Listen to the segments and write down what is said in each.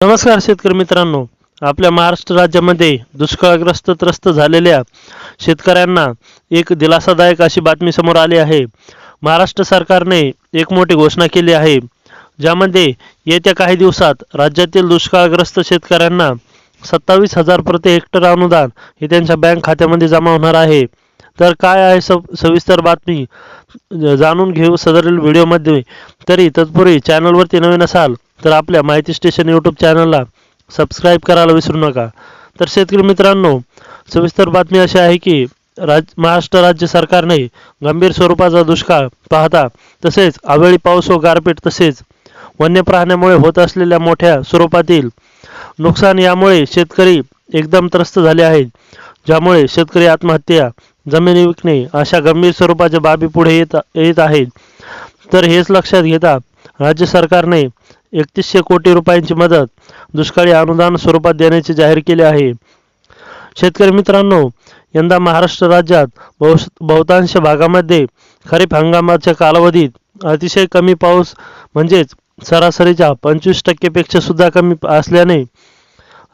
नमस्कार शेतकरी मित्रांनो. आपल्या महाराष्ट्र राज्यामध्ये दुष्काळग्रस्त त्रस्त झालेल्या शेतकऱ्यांना एक दिलासादायक अशी बातमी समोर आली आहे. महाराष्ट्र सरकारने एक मोठी घोषणा केली आहे ज्यामध्ये येत्या काही दिवसात राज्यातील दुष्काळग्रस्त शेतकऱ्यांना सत्तावीस हजार प्रति हेक्टर अनुदान हे त्यांच्या बँक खात्यामध्ये जमा होणार आहे. तर काय आहे सव सविस्तर बातमी जाणून घेऊ सदरील व्हिडिओमध्ये. तरी तत्पूर्वी चॅनलवरती नवीन असाल तर आपल्या माहिती स्टेशन यूट्यूब चॅनलला सबस्क्राईब करायला विसरू नका. तर शेतकरी मित्रांनो सविस्तर बातमी अशी आहे की राज महाराष्ट्र राज्य सरकारने गंभीर स्वरूपाचा दुष्काळ पाहता तसेच अवेळी पाऊस व गारपीट तसेच वन्य प्राण्यामुळे होत असलेल्या मोठ्या स्वरूपातील नुकसान यामुळे शेतकरी एकदम त्रस्त झाले आहेत ज्यामुळे शेतकरी आत्महत्या जमिनी विकणे अशा गंभीर स्वरूपाच्या बाबी पुढे येत येत आहेत. तर हेच लक्षात घेता राज्य सरकारने एकतीसशे कोटी रुपयांची मदत दुष्काळी अनुदान स्वरूपात देण्याचे जाहीर केले आहे. शेतकरी मित्रांनो यंदा महाराष्ट्र राज्यात बहु बहुतांश भागामध्ये खरीप हंगामाच्या कालावधीत अतिशय कमी पाऊस म्हणजेच सरासरीच्या पंचवीस टक्केपेक्षा सुद्धा कमी असल्याने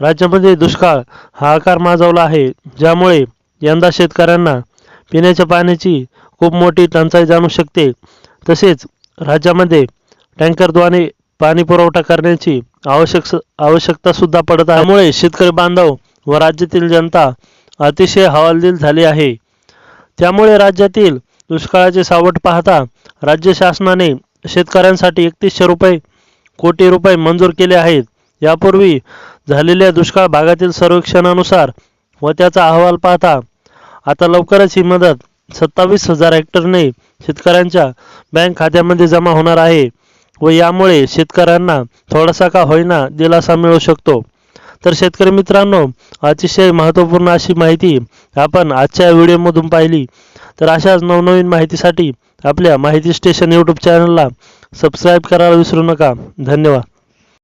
राज्यामध्ये दुष्काळ हा आकार माजवला आहे. ज्यामुळे यंदा शेतकऱ्यांना पिण्याच्या पाण्याची खूप मोठी टंचाई जाणू शकते. तसेच राज्यामध्ये टँकरद्वारे पाणी पुरवठा करण्याची आवश्यक आवश्यकता सुद्धा पडत आहे. त्यामुळे शेतकरी बांधव व राज्यातील जनता अतिशय हवालदिल झाली आहे. त्यामुळे राज्यातील दुष्काळाचे सावट पाहता राज्य शासनाने शेतकऱ्यांसाठी एकतीसशे रुपये कोटी रुपये मंजूर केले आहेत. यापूर्वी झालेल्या दुष्काळ भागातील सर्वेक्षणानुसार व त्याचा अहवाल पाहता आता लवकरच ही मदत सत्तावीस हजार हेक्टरने शेतकऱ्यांच्या बँक खात्यामध्ये जमा होणार आहे. व यामुळे शेतकऱ्यांना थोडासा का होईना दिलासा मिळू शकतो. तर शेतकरी मित्रांनो अतिशय महत्त्वपूर्ण अशी माहिती आपण आजच्या व्हिडिओमधून पाहिली. तर अशाच नवनवीन माहितीसाठी आपल्या माहिती स्टेशन यूट्यूब चॅनलला सबस्क्राईब करायला विसरू नका. धन्यवाद.